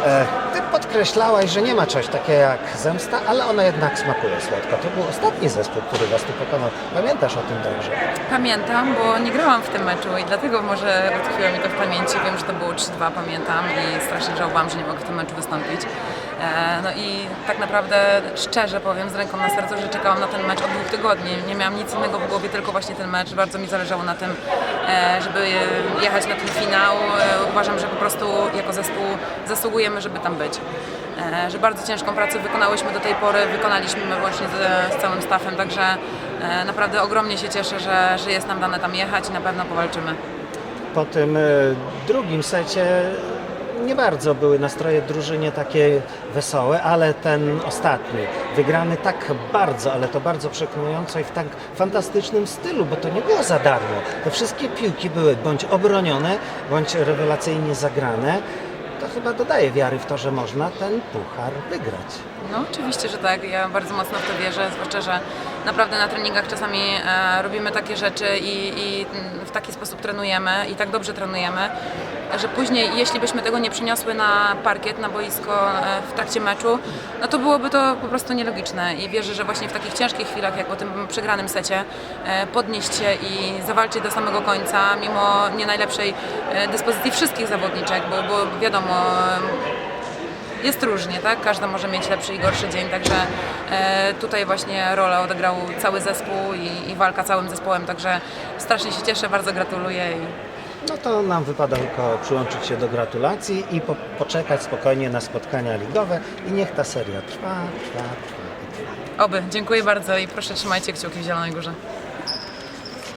Uh, podkreślałaś, że nie ma czegoś takiego jak zemsta, ale ona jednak smakuje słodko. To był ostatni zespół, który was tu pokonał. Pamiętasz o tym dobrze? Pamiętam, bo nie grałam w tym meczu i dlatego może utkwiło mi to w pamięci. Wiem, że to było 3-2, pamiętam i strasznie żałowałam, że nie mogę w tym meczu wystąpić. E, No i tak naprawdę szczerze powiem z ręką na sercu, że czekałam na ten mecz od dwóch tygodni. Nie miałam nic innego w głowie, tylko właśnie ten mecz. Bardzo mi zależało na tym, e, żeby jechać na ten finał. E, Uważam, że po prostu jako zespół zasługujemy, żeby tam być. E, Że bardzo ciężką pracę wykonałyśmy do tej pory, wykonaliśmy właśnie z, z całym staffem, także e, naprawdę ogromnie się cieszę, że, że jest nam dane tam jechać i na pewno powalczymy. Po tym e, drugim secie nie bardzo były nastroje drużynie takie wesołe, ale ten ostatni, wygrany tak bardzo, ale to bardzo przekonująco i w tak fantastycznym stylu, bo to nie było za darmo. Te wszystkie piłki były bądź obronione, bądź rewelacyjnie zagrane. Chyba dodaje wiary w to, że można ten puchar wygrać. No oczywiście, że tak. Ja bardzo mocno w to wierzę, zwłaszcza, że naprawdę na treningach czasami e, robimy takie rzeczy i, i w taki sposób trenujemy i tak dobrze trenujemy, że później, jeśli byśmy tego nie przyniosły na parkiet, na boisko e, w trakcie meczu, no to byłoby to po prostu nielogiczne. I wierzę, że właśnie w takich ciężkich chwilach, jak po tym przegranym secie, e, podnieść się i zawalczyć do samego końca, mimo nie najlepszej dyspozycji wszystkich zawodniczek, bo, bo wiadomo, jest różnie, tak? Każda może mieć lepszy i gorszy dzień, także e, tutaj właśnie rolę odegrał cały zespół i, i walka całym zespołem, także strasznie się cieszę, bardzo gratuluję. I... No to nam wypada tylko przyłączyć się do gratulacji i po, poczekać spokojnie na spotkania ligowe i niech ta seria trwa, trwa, trwa. Oby, dziękuję bardzo i proszę trzymajcie kciuki w Zielonej Górze.